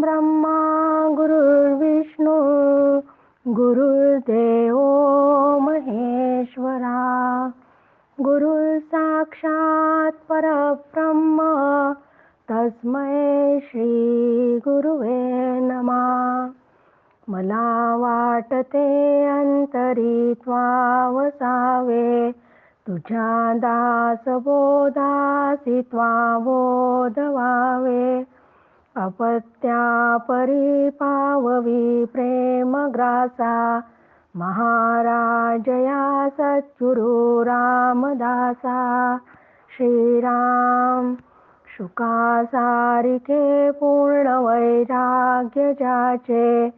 ब्रह्मा गुरुर्विष्णू गुरुर्देव महेश्वरा गुरु साक्षात परब्रह्म तस्मै श्री गुरुवे नमा. मला वाटते अंतरी वसावे तुझ्या दास बोधासी त्वा बोधवावे अपत्या परिपाववी प्रेमग्रासा महाराजया सच्चुरु रामदासा। श्रीराम शुकासारिके पूर्ण वैराग्य जाचे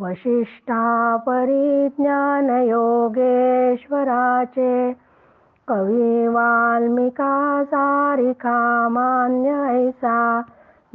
वशिष्ठा परिज्ञान योगेश्वराचे कवी वाल्मिका सारिका मान्य ऐसा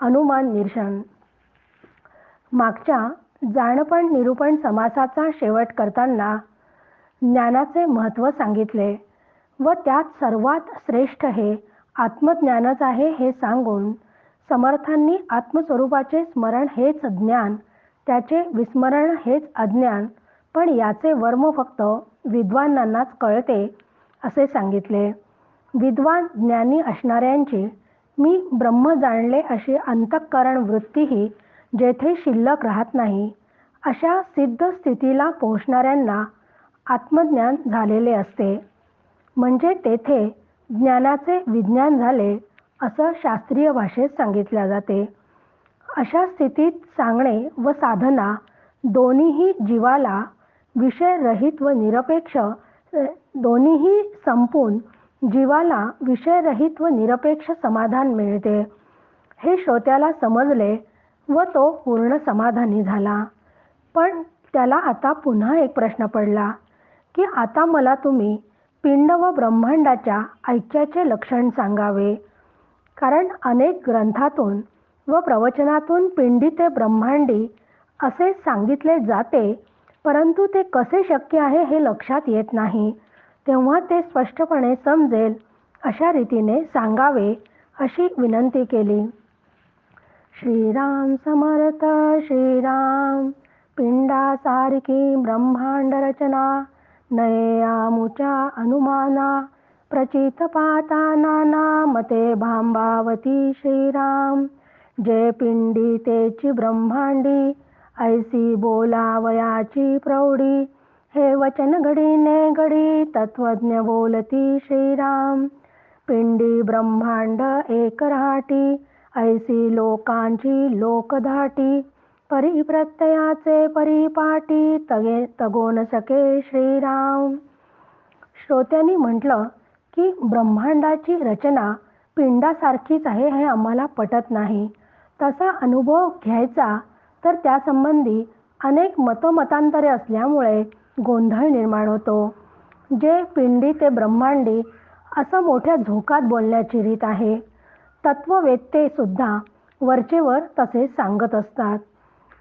अनुमान निर्शन मागच्या जाणपण निरूपण समासाचा शेवट करताना ज्ञानाचे महत्त्व सांगितले व त्यात सर्वात श्रेष्ठ हे आत्मज्ञानच आहे हे सांगून समर्थांनी आत्मस्वरूपाचे स्मरण हेच ज्ञान त्याचे विस्मरण हेच अज्ञान पण याचे वर्म फक्त विद्वानांनाच कळते असे सांगितले. विद्वान ज्ञानी असणाऱ्यांची मी ब्रह्म जाणले अशी अंतःकरण वृत्तीही जेथे शिल्लक राहत नाही अशा सिद्ध स्थितीला पोहोचणाऱ्यांना आत्मज्ञान झालेले असते. म्हणजे तेथे ज्ञानाचे विज्ञान झाले असं शास्त्रीय भाषेत सांगितल्या जाते. अशा स्थितीत सांगणे व साधना दोन्हीही जीवाला विषयरहित व निरपेक्ष दोन्हीही संपून जीवाला विषयरहित व निरपेक्ष समाधान मिळते. हे श्रोत्याला समजले व तो पूर्ण समाधानी झाला. पण त्याला आता पुन्हा एक प्रश्न पडला की आता मला तुम्ही पिंड व ब्रह्मांडाच्या ऐक्याचे लक्षण सांगावे. कारण अनेक ग्रंथातून व प्रवचनातून पिंडी ते ब्रह्मांडी असे सांगितले जाते परंतु ते कसे शक्य आहे हे लक्षात येत नाही. तेव्हा ते स्पष्टपणे समजेल. अशा रीतीने सांगावे अशी विनंती केली. श्रीराम समर्थ श्रीराम. पिंडासारखी ब्रह्मांड रचना नययामुच्या अनुमाना प्रचित पाता नाना मते भांबावती श्रीराम. जे पिंडी तेची ब्रह्मांडी ऐसी बोलावयाची प्रौढी हे वचन घडीने घडी तत्वज्ञ बोलती श्रीराम. पिंडी ब्रह्मांड एक राहाटी ऐसी लोकांची लोकधाटी परिप्रत्ययाचे परिपाटी तगे तगोन सके श्रीराम. श्रोत्यांनी म्हटलं की ब्रह्मांडाची रचना पिंडासारखीच आहे हे आम्हाला पटत नाही. तसा अनुभव घ्यायचा तर त्यासंबंधी अनेक मतमतांतरे असल्यामुळे गोंधळ निर्माण होतो. जे पिंडी ते ब्रह्मांडी असं मोठ्या झोकात बोलण्याची रीत आहे. तत्ववेत्ते सुद्धा वरचेवर तसे सांगत असतात.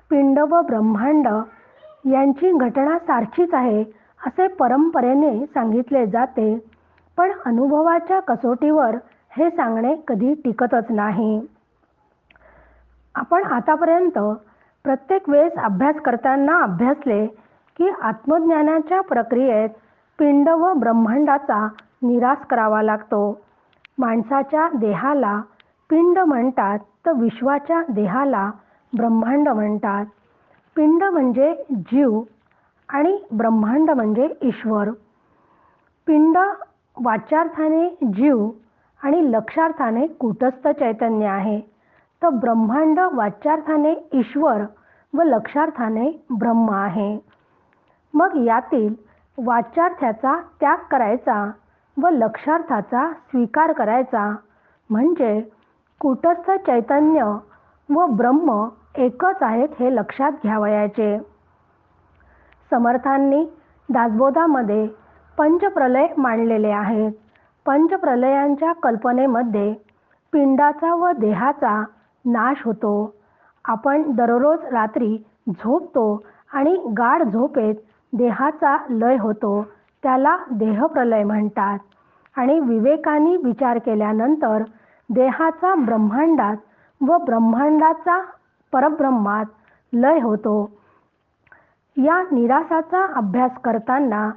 पिंड व ब्रह्मांड यांची घटना सारखीच आहे असे परंपरेने सांगितले जाते. पण अनुभवाच्या कसोटीवर हे सांगणे कधी टिकतच नाही. आपण आतापर्यंत प्रत्येक वेळेस अभ्यास करताना अभ्यासले की आत्मज्ञानाच्या प्रक्रियेत पिंड व ब्रह्मांडाचा निराश करावा लागतो. माणसाच्या देहाला पिंड म्हणतात तर विश्वाच्या देहाला ब्रह्मांड म्हणतात. पिंड म्हणजे जीव आणि ब्रह्मांड म्हणजे ईश्वर. पिंड वाचार्थाने जीव आणि लक्षार्थाने कुटस्थ चैतन्य आहे. तर ब्रह्मांड वाचार्थाने ईश्वर व लक्षार्थाने ब्रह्म आहे. मग यातील वाचार्थ्याचा त्याग करायचा व लक्षार्थाचा स्वीकार करायचा. म्हणजे कुटस्थ चैतन्य व ब्रह्म एकच आहेत हे लक्षात घ्यावयाचे. समर्थांनी दासबोधामध्ये पंचप्रलय मांडलेले आहेत. पंचप्रलयांच्या कल्पनेमध्ये पिंडाचा व देहाचा नाश होतो. आपण दररोज रात्री झोपतो आणि गाढ झोपेत देहाचा लय होतो त्याला देहप्रलय म्हणतात. आणि विवेकाने विचार केल्यानंतर देहाचा ब्रह्मांडात व ब्रह्मांडाचा परब्रह्मात लय होतो. या निरासाचा अभ्यास करताना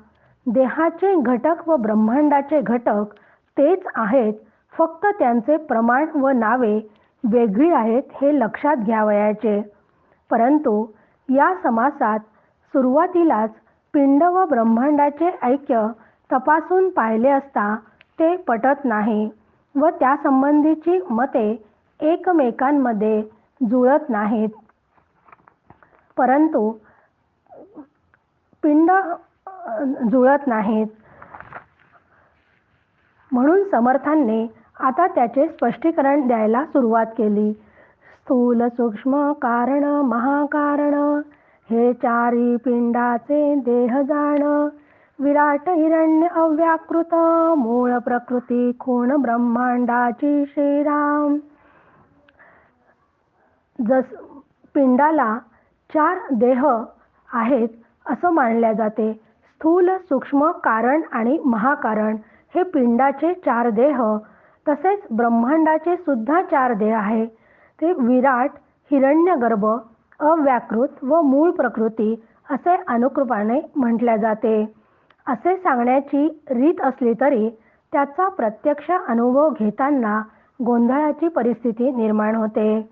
देहाचे घटक व ब्रह्मांडाचे घटक तेच आहेत फक्त त्यांचे प्रमाण व नावे वेगळी आहेत हे लक्षात घ्यावयाचे. परंतु या समासात सुरुवातीलाच पिंड व ब्रह्मांडाचे ऐक्य तपासून पाहिले असता ते पटत नाही व त्यासंबंधीची मते एकमेकांमध्ये जुळत नाहीत. परंतु पिंड जुळत नाहीत. म्हणून समर्थांनी आता त्याचे स्पष्टीकरण द्यायला सुरुवात केली. स्थूल सूक्ष्म कारण महाकारण हे चारी पिंडाचे देह जाण विराट हिरण्य अव्याकृत मूळ प्रकृती खूण ब्रह्मांडाची श्रीराम. जस पिंडाला चार देह आहेत असं मानल्या जाते. स्थूल सूक्ष्म कारण आणि महाकारण हे पिंडाचे चार देह तसेच ब्रह्मांडाचे सुद्धा चार देह आहे. ते विराट हिरण्यगर्भ अव्याकृत व मूळ प्रकृती असे अनुकृपाने म्हटल्या जाते. असे सांगण्याची रीत असली तरी त्याचा प्रत्यक्ष अनुभव घेताना गोंधळाची परिस्थिती निर्माण होते.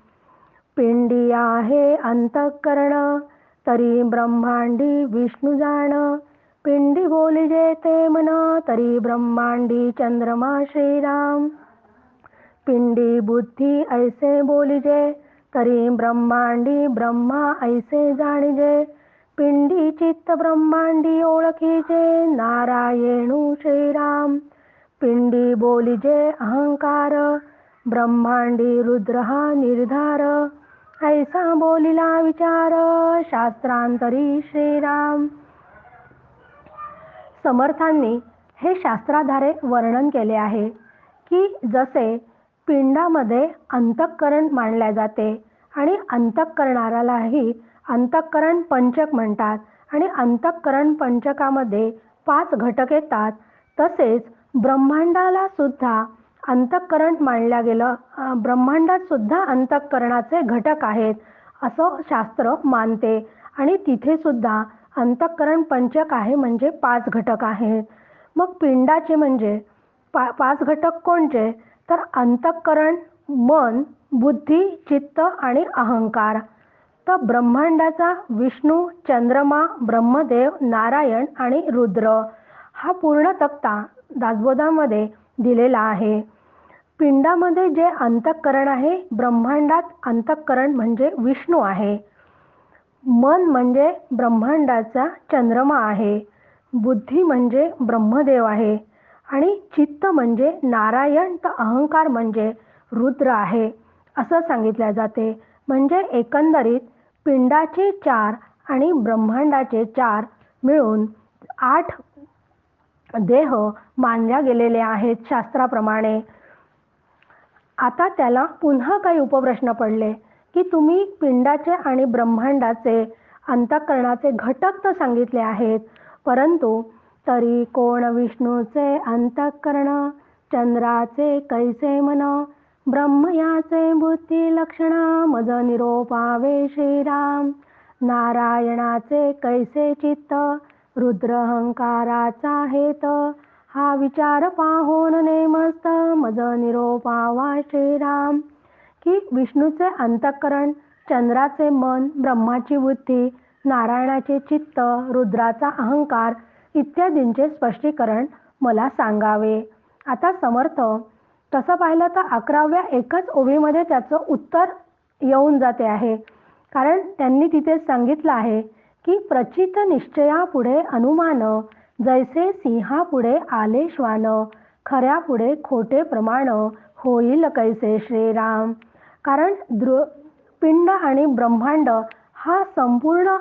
पिंडी आहे अंतःकरण तरी ब्रह्मांडी विष्णू जाण. पिंडी बोली ते मन तरी ब्रह्मांडी चंद्रमा श्रीराम. पिंडी बुद्धी ऐसे बोलिजे तरी ब्रह्मांडी ब्रह्मा ऐसे जाणिजे पिंडी चित्त ब्रह्मांडी ओळखीचे नारायणू श्रीराम. पिंडी बोलिजे अहंकार. ब्रह्मांडी रुद्र हा निर्धार. ऐसा बोलिला विचार. शास्त्रांतरी श्रीराम. समर्थांनी हे शास्त्राधारे वर्णन केले आहे की जसे पिंडामध्ये अंतःकरण मानल्या जाते आणि अंतःकरणालाही अंतःकरण पंचक म्हणतात आणि अंतःकरण पंचकामध्ये पाच घटक येतात. तसेच ब्रह्मांडाला सुद्धा अंतःकरण मानल्या गेलं ब्रह्मांडात सुद्धा अंतःकरणाचे घटक आहेत असं शास्त्र मानते. आणि तिथे सुद्धा अंतःकरण पंचक आहे म्हणजे पाच घटक आहेत. मग पिंडाचे म्हणजे पा पाच घटक कोणते तर अंतःकरण मन बुद्धी चित्त आणि अहंकार. तर ब्रह्मांडाचा विष्णू चंद्रमा ब्रह्मदेव नारायण आणि रुद्र हा पूर्ण तक्ता दासबोधामध्ये दिलेला आहे. पिंडामध्ये जे अंतःकरण आहे ब्रह्मांडात अंतःकरण म्हणजे विष्णू आहे. मन म्हणजे ब्रह्मांडाचा चंद्रमा आहे. बुद्धी म्हणजे ब्रह्मदेव आहे. आणि चित्त म्हणजे नारायण तर अहंकार म्हणजे रुद्र आहे असं सांगितले जाते. म्हणजे एकंदरीत पिंडाचे चार आणि ब्रह्मांडाचे चार मिळून आठ देह मानल्या गेलेले आहेत शास्त्राप्रमाणे. आता त्याला पुन्हा काही उपप्रश्न पडले की तुम्ही पिंडाचे आणि ब्रह्मांडाचे अंतःकरणाचे घटक तर सांगितले आहेत परंतु तरी कोण विष्णूचे अंतःकरण चंद्राचे कैसे मन ब्रह्मयाचे बुद्धी लक्षण मज निरोपावे श्रीराम नारायणाचे कैसे चित्त रुद्रहंकाराचा हेत हा विचार पाहून नेमस्त मज निरोपावा श्रीराम. की विष्णूचे अंतःकरण चंद्राचे मन ब्रह्माची बुद्धी नारायणाचे चित्त रुद्राचा अहंकार इत्यादींचे स्पष्टीकरण मला सांगावे. आता समर्थ तसं पाहिलं तर अकराव्या एकच ओळीमध्ये त्याचं उत्तर येऊन जाते आहे. कारण त्यांनी तिथे सांगितलं आहे की प्रचित निश्चयापुढे अनुमान जैसे सिंहापुढे आले श्वान खऱ्यापुढे खोटे प्रमाण होईल कैसे श्रीराम. कारण दृ पिंड आणि ब्रह्मांड हा संपूर्ण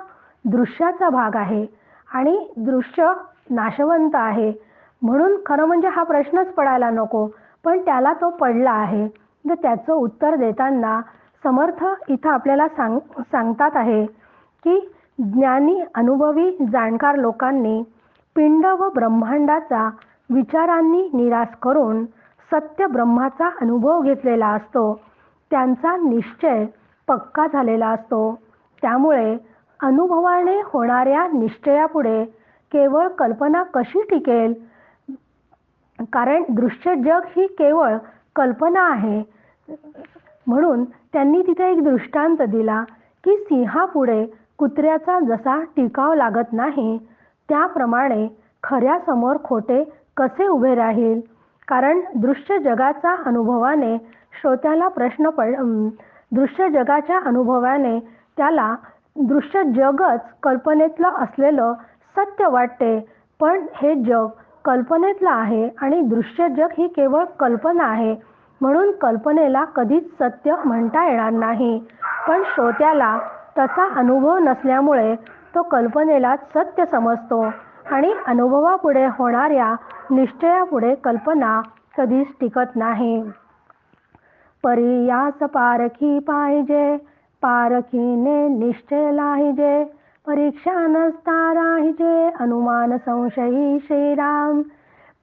दृश्याचा भाग आहे. आणि दृश्य नाशवंत आहे. म्हणून खरं म्हणजे हा प्रश्नच पडायला नको पण त्याला तो पडला आहे. तर त्याचं उत्तर देताना समर्थ इथं आपल्याला सांग सांगतात आहे की ज्ञानी अनुभवी जाणकार लोकांनी पिंड व ब्रह्मांडाचा विचारांनी निराश करून सत्य ब्रह्माचा अनुभव घेतलेला असतो. त्यांचा निश्चय पक्का झालेला असतो. त्यामुळे अनुभवाने होणाऱ्या निश्चयापुढे केवळ कल्पना कशी टिकेल? कारण दृश्य जग ही केवळ कल्पना आहे. म्हणून त्यांनी तिथे एक दृष्टांत दिला की सिंहापुढे कुत्र्याचा जसा टिकाव लागत नाही त्याप्रमाणे खऱ्यासमोर खोटे कसे उभे राहील? कारण दृश्य जगाचा अनुभवाने श्रोत्याला प्रश्न पड दृश्य जगाच्या अनुभवाने त्याला दृश्य जगच कल्पनेतलं असलेलं सत्य वाटते. पण हे जग कल्पनेतलं आहे आणि दृश्य जग ही केवळ कल्पना आहे. म्हणून कल्पनेला कधीच सत्य म्हणता येणार नाही. पण श्रोत्याला तसा अनुभव नसल्यामुळे तो कल्पनेला सत्य समजतो आणि अनुभवापुढे होणाऱ्या निश्चयापुढे कल्पना कधीच टिकत नाही. परियास पारखी पाहिजे. पारखीने निश्चय लाहिजे परीक्षा नसता राहिजे अनुमान संशयी श्रीराम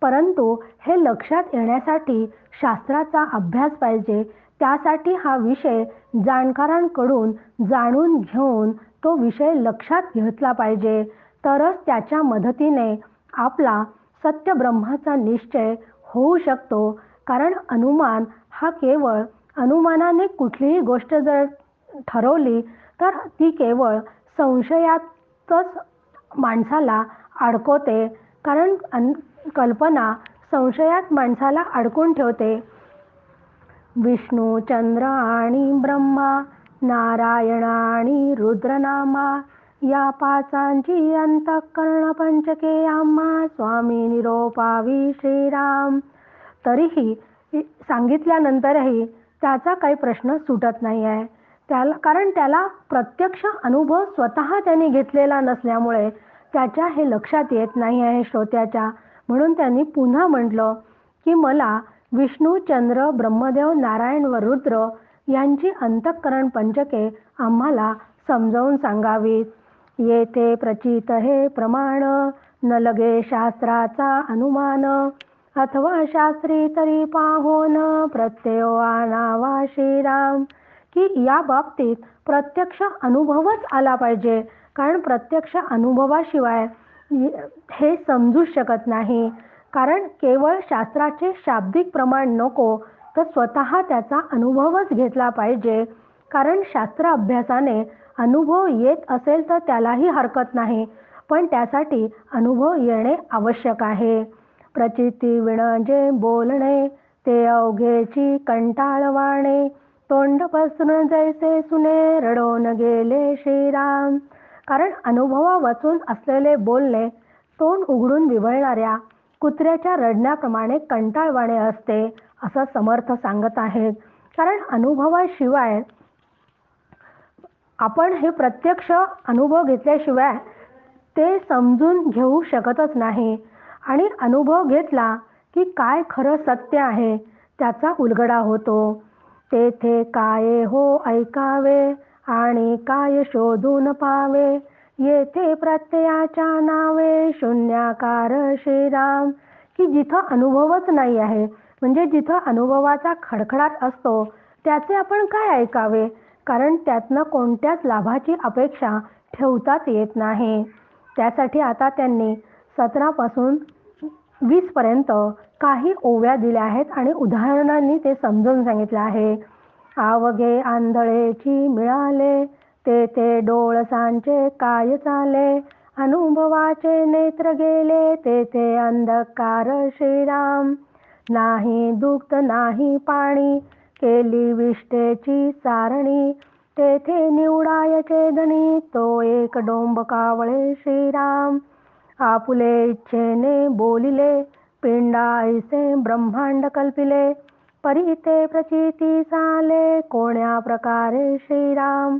परंतु हे लक्षात येण्यासाठी शास्त्राचा अभ्यास पाहिजे त्यासाठी हा विषय जाणकारांकडून जाणून घेऊन तो विषय लक्षात घेतला पाहिजे. तरच त्याच्या मदतीने आपला सत्य ब्रह्माचा निश्चय होऊ शकतो कारण अनुमान हा केवळ अनुमानाने कुठलीही गोष्ट जर ठरवली तर ती केवळ संशयातच माणसाला अडकवते कारण अन कल्पना संशयात माणसाला अडकून ठेवते. विष्णू चंद्र आणि ब्रह्मा नारायण आणि रुद्रनामा या पाचांची अंतःकरण पंचके आम्हा स्वामी निरोपावी श्रीराम. तरीही सांगितल्यानंतरही त्याचा काही प्रश्न सुटत नाही आहे त्याला कारण त्याला प्रत्यक्ष अनुभव स्वतः त्याने घेतलेला नसल्यामुळे त्याच्या हे लक्षात येत नाही आहे श्रोत्याच्या. म्हणून त्यांनी पुन्हा म्हटलं की मला विष्णू चंद्र ब्रह्मदेव नारायण व रुद्र यांची अंतःकरण पंचके आम्हाला समजावून सांगावीत. येथे प्रचित हे प्रमाण न लगे शास्त्राचा अनुमान. अथवा शास्त्री तरी पाहोन प्रत्ययो आणावा श्रीराम. की या बाबतीत प्रत्यक्ष अनुभवच आला पाहिजे. कारण प्रत्यक्ष अनुभवाशिवाय हे समजू शकत नाही. कारण केवळ शास्त्राचे शाब्दिक प्रमाण नको तर स्वतः त्याचा अनुभवच घेतला पाहिजे. कारण शास्त्र अभ्यासाने अनुभव येत असेल तर त्यालाही हरकत नाही पण त्यासाठी अनुभव येणे आवश्यक आहे. प्रचिती विण बोलणे ते अवघेची कंटाळवाणे तोंड पसरून जैसे सुने रडून गेले श्रीराम. कारण अनुभवा वाचून असलेले बोलणे तोंड उघडून विवळणाऱ्या कुत्र्याच्या रडण्याप्रमाणे कंटाळवाणे असते असं समर्थ सांगत आहेत कारण अनुभवाशिवाय आपण हे प्रत्यक्ष अनुभव घेतल्याशिवाय ते समजून घेऊ शकतच नाही. आणि अनुभव घेतला की काय खरं सत्य आहे त्याचा उलगडा होतो. तेथे काय हो ऐकावे आणि काय शोधून पावे? येथे प्रत्ययाच्या नावे शून्याकार श्रीराम. की जिथं अनुभवच नाही आहे म्हणजे जिथं अनुभवाचा खडखडाट असतो त्याचे आपण काय ऐकावे? कारण त्यातनं कोणत्याच लाभाची अपेक्षा ठेवताच येत नाही. त्यासाठी आता त्यांनी सतरापासून वीसपर्यंत काही ओव्या दिल्या आहेत आणि उदाहरणांनी ते समजून सांगितलं आहे. आवगे आंधळेची मिळाले ते ते डोळसांचे काय चाले अनुभवाचे नेत्र गेले ते ते अंधकार श्रीराम. नाही दुग्ध नाही पाणी केली विष्टेची सारणी तेथे निवडायचे धनी तो एक डोंब कावळे श्रीराम. आपुले इच्छेने बोलिले पिंडाईसे ब्रह्मांड कल्पिले परिते प्रचिती साले कोण्या प्रकारे श्रीराम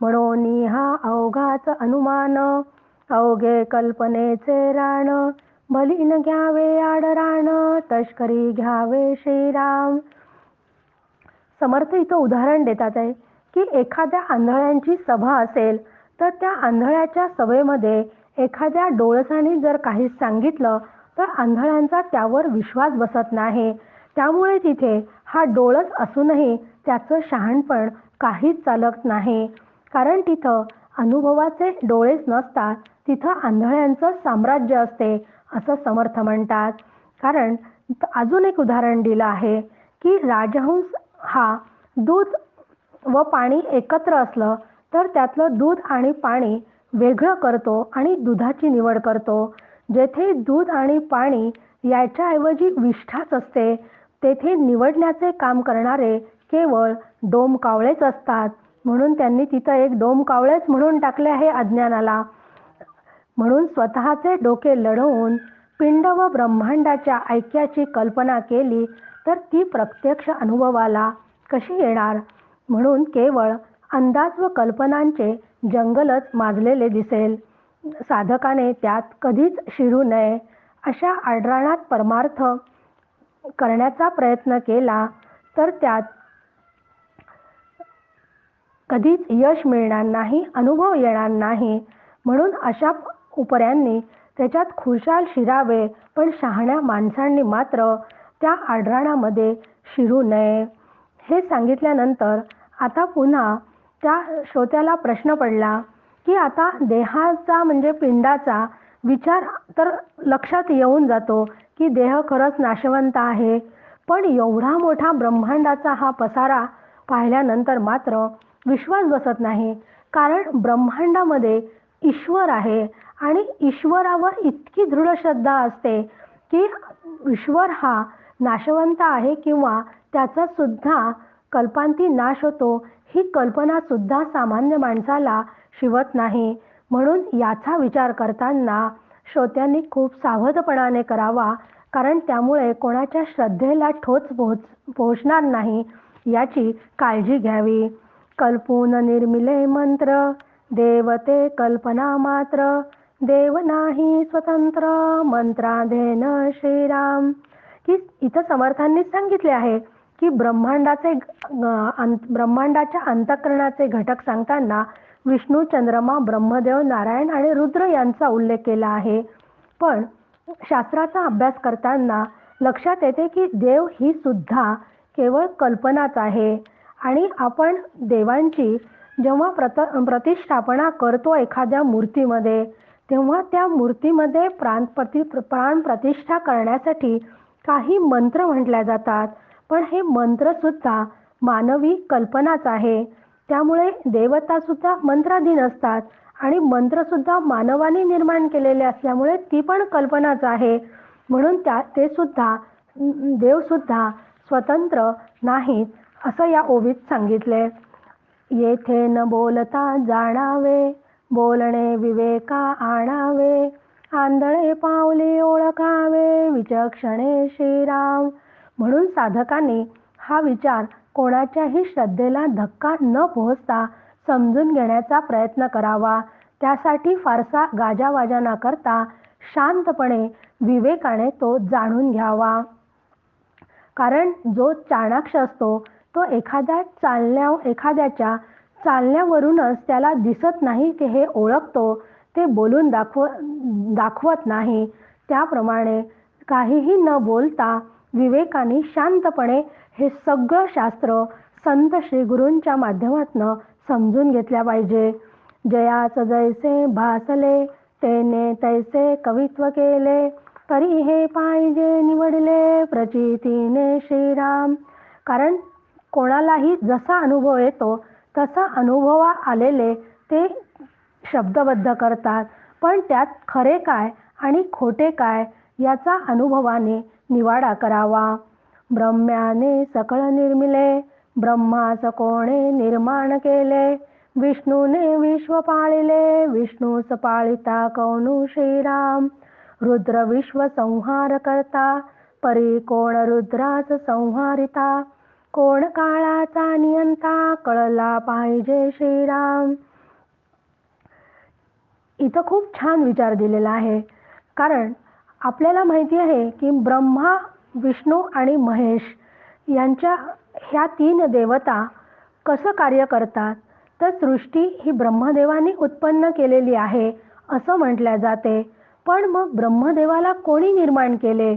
म्हणून हा अवघाच अनुमान अवघे कल्पनेचे राण भलीन घ्यावे आडराण तस्करी घ्यावे श्रीराम समर्थ इथं उदाहरण देतात आहे की एखाद्या आंधळ्यांची सभा असेल तर त्या आंधळ्याच्या सभेमध्ये एखाद्या डोळसाने जर काही सांगितलं तर आंधळ्यांचा त्यावर विश्वास बसत नाही. त्यामुळे तिथे हा डोळस असूनही त्याचं शहाणपण काहीच चालत नाही. कारण तिथं अनुभवाचे डोळेच नसतात. तिथं आंधळ्यांचं साम्राज्य असते असं समर्थ म्हणतात. कारण अजून एक उदाहरण दिलं आहे की राजहंस हा दूध व पाणी एकत्र असलं तर त्यातलं दूध आणि पाणी वेगळं करतो आणि दुधाची निवड करतो. जेथे दूध आणि पाणी याच्याऐवजी विष्ठाच असते तेथे निवडण्याचे काम करणारे केवळ डोम कावळेच असतात. म्हणून त्यांनी तिथं एक डोम कावळेच म्हणून टाकले आहे अज्ञानाला. म्हणून स्वतःचे डोके लढवून पिंड व ब्रह्मांडाच्या ऐक्याची कल्पना केली तर ती प्रत्यक्ष अनुभवाला कशी येणार? म्हणून केवळ अंदाज व कल्पनांचे जंगलच माजलेले दिसेल. साधकाने त्यात कधीच शिरू नये अशा आढळणात परमार्थ करण्याचा प्रयत्न केला तर त्यात कधीच यश मिळणार नाही अनुभव येणार नाही. म्हणून अशा उपऱ्यांनी त्याच्यात खुशाल शिरावे पण शहाण्या माणसांनी मात्र त्या आडराणामध्ये शिरू नये. हे सांगितल्यानंतर आता पुन्हा त्या श्रोत्याला प्रश्न पडला की आता देहाचा म्हणजे पिंडाचा विचार तर लक्षात येऊन जातो की देह खरंच नाशवंत आहे. पण एवढा मोठा ब्रह्मांडाचा हा पसारा पाहिल्यानंतर मात्र विश्वास बसत नाही. कारण ब्रह्मांडामध्ये ईश्वर आहे आणि ईश्वरावर इतकी दृढ श्रद्धा असते की ईश्वर हा नाशवंत आहे किंवा त्याचा सुद्धा कल्पांती नाश होतो ही कल्पना सुद्धा सामान्य माणसाला शिवत नाही. म्हणून याचा विचार करताना श्रोत्यांनी खूप सावधपणाने करावा कारण त्यामुळे कोणाच्या श्रद्धेला ठोच पोहोच पोहोचणार नाही याची काळजी घ्यावी. कल्पून निर्मिले मंत्र देवते कल्पना मात्र देव नाही स्वतंत्र मंत्राधेन श्रीराम. की इथं समर्थांनी सांगितले आहे. की ब्रह्मांडाचे ब्रह्मांडाच्या अंतकरणाचे घटक सांगताना विष्णू चंद्रमा ब्रह्मदेव नारायण आणि रुद्र यांचा उल्लेख केला आहे. पण शास्त्राचा अभ्यास करताना लक्षात येते की देव ही सुद्धा केवळ कल्पनाच आहे. आणि आपण देवांची जेव्हा प्रत प्रतिष्ठापना करतो एखाद्या मूर्तीमध्ये तेव्हा त्या मूर्तीमध्ये प्राण प्रति प्राण प्रतिष्ठा करण्यासाठी काही मंत्र म्हटल्या जातात. पण हे मंत्रसुद्धा मानवी कल्पनाच आहे. त्यामुळे देवता सुद्धा मंत्राधीन असतात आणि मंत्रसुद्धा मानवाने निर्माण केलेले असल्यामुळे ती पण कल्पनाच आहे. म्हणून त्या ते सुद्धा देवसुद्धा स्वतंत्र नाहीत असं या ओवीत सांगितले. येथे न बोलता जाणावे बोलणे विवेका आणावे आंधळे पावले ओळखावे विचक्षणे श्रीराम म्हणून साधकाने हा विचार कोणाच्याही श्रद्धेला धक्का न पोहोचता समजून घेण्याचा प्रयत्न करावा. त्यासाठी फारसा गाजावाजा न करता शांतपणे विवेकाने तो जाणून घ्यावा. कारण जो चाणाक्ष असतो तो एखाद्या चालण्या एखाद्याच्या चालण्यावरूनच त्याला दिसत नाही की हे ओळखतो ते बोलून दाखव दाखवत नाही. त्याप्रमाणे काहीही न बोलता विवेकाने शांतपणे हे सगळं शास्त्र संत श्री गुरूंच्या माध्यमातनं समजून घेतल्या पाहिजे. जयाच जैसे भासले तेने तैसे कवित्व केले तरी हे पाहिजे निवडले प्रचितीने श्रीराम. कारण कोणालाही जसा अनुभव येतो तसा अनुभवा आलेले ते शब्दबद्ध करतात. पण त्यात खरे काय आणि खोटे काय याचा अनुभवाने निवाडा करावा. ब्रह्म्याने सकळ निर्मिले ब्रह्मास कोणे निर्माण केले? विष्णूने विश्व पाळिले विष्णूस पाळिता कौनु श्रीराम? रुद्र विश्व संहार करता परी कोण रुद्रास संहारिता? कोण काळाचा नियंता कळला पाहिजे श्रीराम? इथं खूप छान विचार दिलेला आहे. कारण आपल्याला माहिती आहे की ब्रह्मा विष्णू आणि महेश यांच्या ह्या तीन देवता कसं कार्य करतात? तर सृष्टी ही ब्रह्मदेवाने उत्पन्न केलेली आहे असं म्हटल्या जाते. पण मग ब्रह्मदेवाला कोणी निर्माण केले?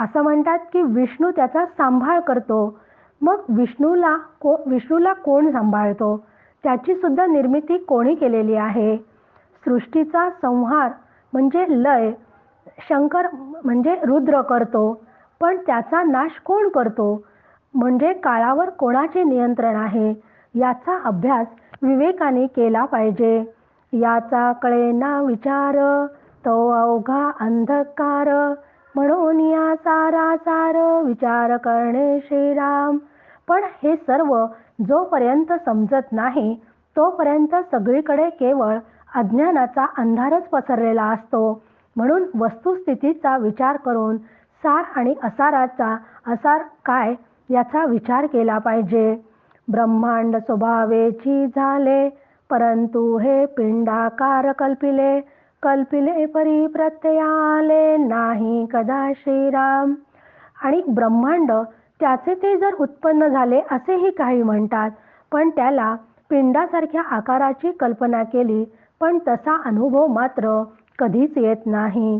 असं म्हणतात की विष्णू त्याचा सांभाळ करतो. मग विष्णूला को विष्णूला कोण सांभाळतो? त्याची सुद्धा निर्मिती कोणी केलेली आहे? सृष्टीचा संहार म्हणजे लय शंकर म्हणजे रुद्र करतो पण त्याचा नाश कोण करतो? म्हणजे काळावर कोणाचे नियंत्रण आहे? याचा अभ्यास विवेकाने केला पाहिजे. याचा कळेना विचार तो अवघा अंधकार. म्हणून या सारा सार विचार करणे श्रीराम. पण हे सर्व जोपर्यंत समजत नाही तोपर्यंत सगळीकडे केवळ अज्ञानाचा अंधारच पसरलेला असतो. म्हणून वस्तुस्थितीचा विचार करून सार आणि असाराचा असार काय याचा विचार केला पाहिजे. ब्रह्मांड स्वभावेची झाले परंतु हे पिंडाकार कल्पिले कल्पिले परी प्रत्ययाले नाही कदा श्रीराम. आणि ब्रह्मांड त्याचे ते जर उत्पन्न झाले असेही काही म्हणतात पण त्याला पिंडासारख्या आकाराची कल्पना केली पण तसा अनुभव मात्र कधीच येत नाही.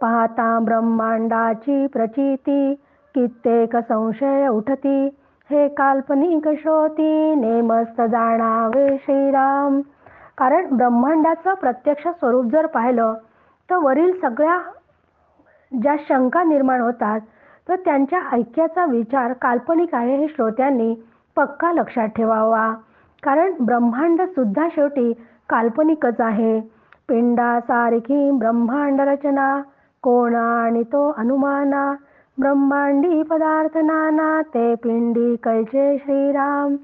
पाहता ब्रह्मांडाची प्रचिती कित्येक संशय उठती. हे काल्पनिक श्रोती नेमस्त जाणावे श्रीराम. कारण ब्रह्मांडाचं प्रत्यक्ष स्वरूप जर पाहिलं तर वरील सगळ्या ज्या शंका निर्माण होतात तर त्यांच्या ऐक्याचा विचार काल्पनिक आहे हे श्रोत्यांनी पक्का लक्षात ठेवावा. कारण ब्रह्मांड सुद्धा शेवटी काल्पनिकच आहे. पिंडासारखी ब्रह्मांड रचना कोणा आणि तो अनुमाना ब्रह्मांडी पदार्थ नाना ते पिंडी कैचे श्रीराम.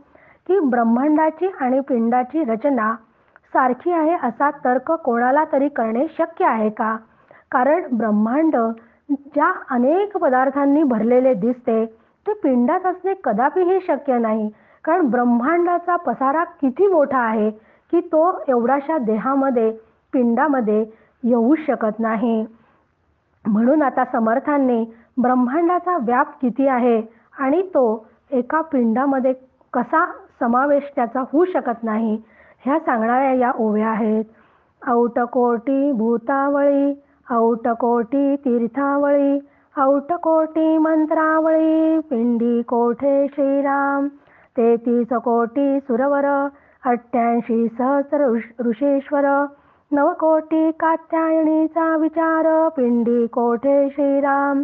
की ब्रह्मांडाची आणि पिंडाची रचना सारखी आहे असा तर्क कोणाला तरी करणे शक्य आहे का? कारण ब्रह्मांड ज्या अनेक पदार्थांनी भरलेले दिसते ते पिंडात असणे कदापिही शक्य नाही. कारण ब्रह्मांडाचा पसारा किती मोठा आहे की तो एवढ्याशा देहामध्ये पिंडामध्ये येऊ शकत नाही. म्हणून आता समर्थांनी ब्रह्मांडाचा व्याप किती आहे आणि तो एका पिंडामध्ये कसा समावेश त्याचा होऊ शकत नाही ह्या सांगणाऱ्या या ओव्या आहेत. औटकोटी भूतावळी औटकोटी तीर्थावळी औटकोटी मंत्रावळी पिंडी कोठे श्रीराम तेहतीस कोटी सुरवर अठ्ठ्याऐंशी सहस्र ऋषेश्वर नवकोटी कात्यायणीचा विचार पिंडी कोठे श्रीराम?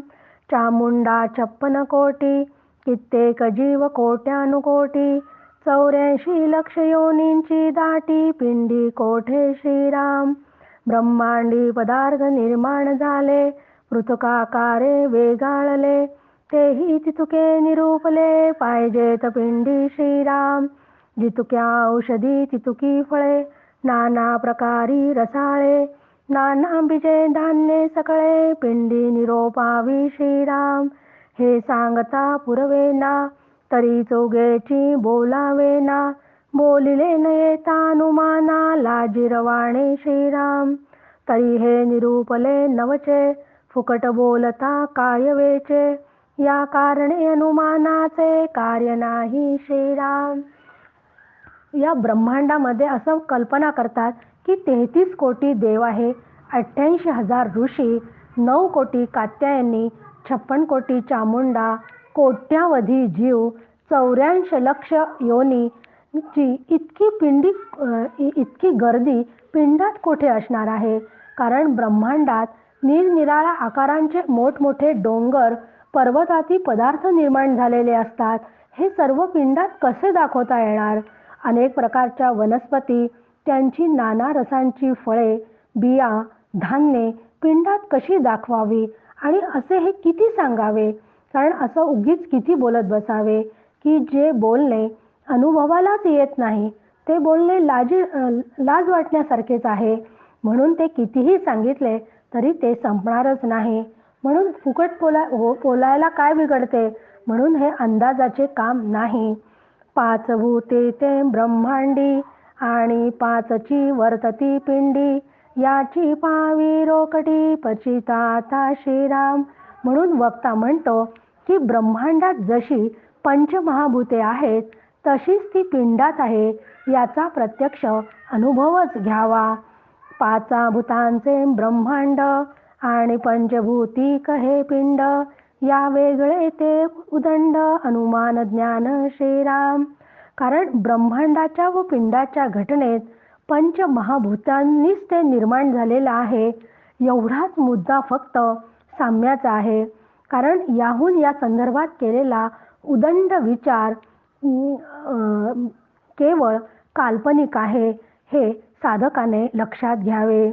चामुंडा छप्पन कोटी कित्येक जीव कोट्यानुकोटी चौऱ्याऐंशी लक्ष योनींची दाटी पिंडी कोठे श्रीराम? ब्रह्मांडी पदार्थ निर्माण झाले पृथकाकारे वेगाळले तेही तितुके निरूपले पाहिजेत पिंडी श्रीराम. जितुक्या औषधी तितुकी फळे नाना प्रकारी रसाळे नाना बिजे धान्ये सकळे पिंडी निरोपावी श्रीराम हे सांगता पुरवेना तरी चोगेची बोलावेना. बोलिले न येतानुमाना लाजिरवाणे श्रीराम तरी हे निरूपले नवचे फुकट बोलता कायवेचे. या कारणे अनुमानाचे कार्य नाही श्रीराम या ब्रह्मांडामध्ये असं कल्पना करतात की तेहतीस कोटी देव आहे अठ्ठ्याऐंशी हजार ऋषी नऊ कोटी कात्यायनी छप्पन कोटी चामुंडा कोट्यावधी जीव चौऱ्याऐंशी लक्ष योनी ची इतकी पिंडी इतकी गर्दी पिंडात कुठे असणार आहे? कारण ब्रह्मांडात निरनिराळ्या आकारांचे मोठमोठे डोंगर पर्वताती पदार्थ निर्माण झालेले असतात. हे सर्व पिंडात कसे दाखवता येणार? अनेक प्रकारच्या वनस्पती त्यांची नाना रसांची फळे बिया धान्ये पिंडात कशी दाखवावी आणि असे हे किती सांगावे? कारण असं उगीच किती बोलत बसावे की जे बोलणे अनुभवालाच येत नाही ते बोलणे लाजी लाज वाटण्यासारखेच आहे. म्हणून ते कितीही सांगितले तरी ते संपणारच नाही. म्हणून फुकट बोला हो बोलायला काय बिघडते? म्हणून हे अंदाजाचे काम नाही. पाच भूते ते ब्रह्मांडी आणि पाचची वर्तती पिंडी. याची पावी रोकटी पचिताता श्रीराम. म्हणून वक्ता म्हणतो की ब्रह्मांडात जशी पंचमहाभूते आहेत तशीच ती पिंडात आहे. याचा प्रत्यक्ष अनुभवच घ्यावा. पाचा भूतांचे ब्रह्मांड आणि पंचभूती कहे पिंड. या वेगळे ते उदंड अनुमान ज्ञान श्रीराम. कारण ब्रह्मांडाच्या व पिंडाच्या घटनेत पंच महाभूतांनीच ते निर्माण झालेलं आहे. एवढाच मुद्दा फक्त साम्याचा आहे. कारण याहून या संदर्भात केलेला उदंड विचार केवळ काल्पनिक आहे हे साधकाने लक्षात घ्यावे.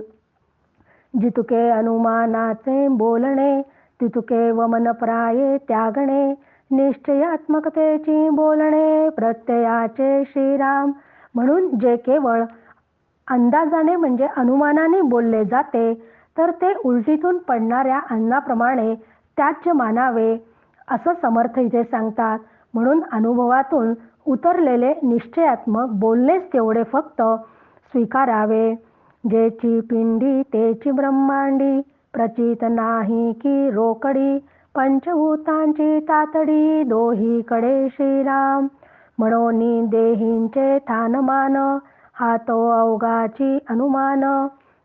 जितुके अनुमानाचे बोलणे तितुके वमनप्राये त्यागणे निश्चयात्मकतेची बोलणे प्रत्ययाचे श्रीराम. म्हणून जे केवळ अंदाजाने म्हणजे अनुमानाने बोलले जाते तर ते उलटीतून पडणाऱ्या अन्नाप्रमाणे त्याच मानावे असं समर्थ इथे सांगतात. म्हणून अनुभवातून उतरलेले निश्चयात्मक बोलणेच तेवढे फक्त स्वीकारावे. जेची पिंडी तेची ब्रह्मांडी प्रचित नाही की रोकडी. पंचभूतांची तातडी दोहीकडे श्रीराम. म्हणून देहींचे थानमान हातो अवगाची अनुमान.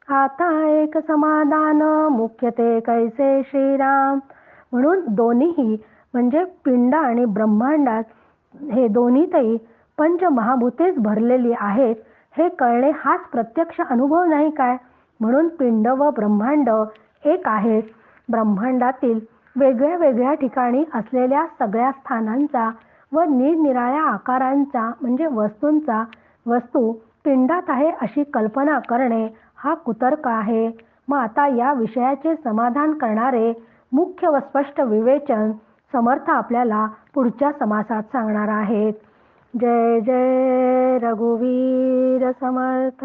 आता एक समाधान मुख्य ते कैसे श्रीराम? म्हणून दोन्हीही म्हणजे पिंड आणि ब्रह्मांडात हे दोन्हीतही पंचमहाभूतेच भरलेली आहेत. हे कळणे हाच प्रत्यक्ष अनुभव नाही काय? म्हणून पिंड व ब्रह्मांड एक आहेत ब्रह्मांडातील वेगळ्या वेगळ्या ठिकाणी असलेल्या सगळ्या स्थानांचा व निरनिराळ्या आकारांचा म्हणजे वस्तूंचा वस्तू पिंडात आहे अशी कल्पना करणे हा कुतर्क आहे. मग आता या विषयाचे समाधान करणारे मुख्य व स्पष्ट विवेचन समर्थ आपल्याला पुढच्या समासात सांगणार आहेत. जय जय रघुवीर समर्थ.